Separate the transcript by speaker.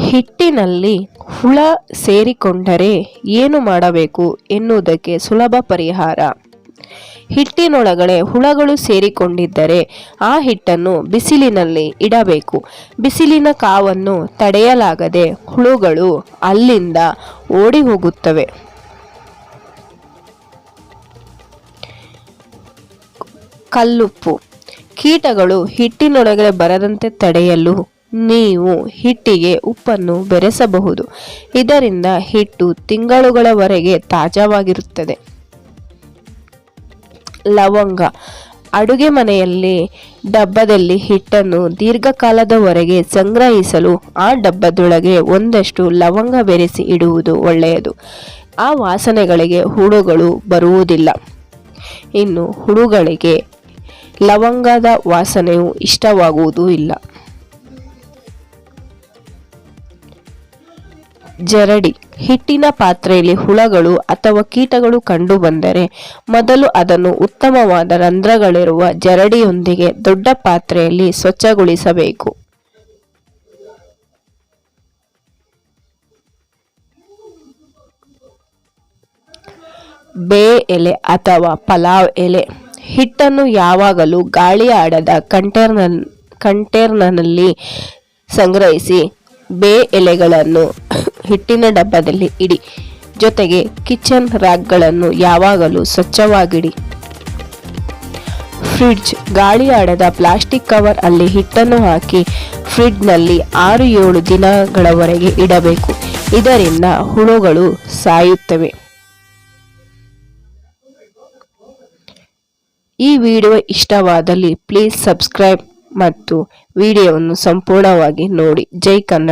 Speaker 1: ಹಿಟ್ಟಿನಲ್ಲಿ ಹುಳ ಸೇರಿಕೊಂಡರೆ ಏನು ಮಾಡಬೇಕು ಎನ್ನುವುದಕ್ಕೆ ಸುಲಭ ಪರಿಹಾರ. ಹಿಟ್ಟಿನೊಳಗಡೆ ಹುಳಗಳು ಸೇರಿಕೊಂಡಿದ್ದರೆ ಆ ಹಿಟ್ಟನ್ನು ಬಿಸಿಲಿನಲ್ಲಿ ಇಡಬೇಕು. ಬಿಸಿಲಿನ ಕಾವನ್ನು ತಡೆಯಲಾಗದೆ ಹುಳುಗಳು ಅಲ್ಲಿಂದ ಓಡಿ ಹೋಗುತ್ತವೆ ಕಲ್ಲುಪ್ಪು. ಕೀಟಗಳು ಹಿಟ್ಟಿನೊಳಗಡೆ ಬರದಂತೆ ತಡೆಯಲು ನೀವು ಹಿಟ್ಟಿಗೆ ಉಪ್ಪನ್ನು ಬೆರೆಸಬಹುದು. ಇದರಿಂದ ಹಿಟ್ಟು ತಿಂಗಳುಗಳವರೆಗೆ ತಾಜಾವಾಗಿರುತ್ತದೆ. ಲವಂಗ. ಅಡುಗೆ ಮನೆಯಲ್ಲಿ ಡಬ್ಬದಲ್ಲಿ ಹಿಟ್ಟನ್ನು ದೀರ್ಘಕಾಲದವರೆಗೆ ಸಂಗ್ರಹಿಸಲು ಆ ಡಬ್ಬದೊಳಗೆ ಒಂದಷ್ಟು ಲವಂಗ ಬೆರೆಸಿ ಇಡುವುದು ಒಳ್ಳೆಯದು. ಆ ವಾಸನೆಗಳಿಗೆ ಹುಳುಗಳು ಬರುವುದಿಲ್ಲ. ಇನ್ನು ಹುಳುಗಳಿಗೆ ಲವಂಗದ ವಾಸನೆಯು ಇಷ್ಟವಾಗುವುದೂ ಇಲ್ಲ. ಜರಡಿ, ಹಿಟ್ಟಿನ ಪಾತ್ರೆಯಲ್ಲಿ ಹುಳಗಳು ಅಥವಾ ಕೀಟಗಳು ಕಂಡುಬಂದರೆ ಮೊದಲು ಅದನ್ನು ಉತ್ತಮವಾದ ರಂಧ್ರಗಳಿರುವ ಜರಡಿಯೊಂದಿಗೆ ದೊಡ್ಡ ಪಾತ್ರೆಯಲ್ಲಿ ಸ್ವಚ್ಛಗೊಳಿಸಬೇಕು. ಬೇ ಎಲೆ ಅಥವಾ ಪಲಾವ್ ಎಲೆ, ಹಿಟ್ಟನ್ನು ಯಾವಾಗಲೂ ಗಾಳಿ ಆಡದ ಕಂಟೇರ್ನ ಕಂಟೇರ್ನಲ್ಲಿ ಸಂಗ್ರಹಿಸಿ ಬೇ ಎಲೆಗಳನ್ನು ಹಿಟ್ಟಿನ ಡಬ್ಬದಲ್ಲಿ ಇಡಿ. ಜೊತೆಗೆ ಕಿಚನ್ ರ್ಯಾಕ್ಗಳನ್ನು ಯಾವಾಗಲೂ ಸ್ವಚ್ಛವಾಗಿಡಿ. ಫ್ರಿಡ್ಜ್ ಗಾಳಿ ಪ್ಲಾಸ್ಟಿಕ್ ಕವರ್ ಅಲ್ಲಿ ಹಿಟ್ಟನ್ನು ಹಾಕಿ ಫ್ರಿಡ್ಜ್ನಲ್ಲಿ ಆರು ಏಳು ದಿನಗಳವರೆಗೆ ಇಡಬೇಕು. ಇದರಿಂದ ಹುಳುಗಳು ಸಾಯುತ್ತವೆ. ಈ ವಿಡಿಯೋ ಇಷ್ಟವಾದಲ್ಲಿ ಪ್ಲೀಸ್ ಸಬ್ಸ್ಕ್ರೈಬ್ ಮತ್ತು ವಿಡಿಯೋವನ್ನು ಸಂಪೂರ್ಣವಾಗಿ ನೋಡಿ. ಜೈ ಕನ್ನಡ.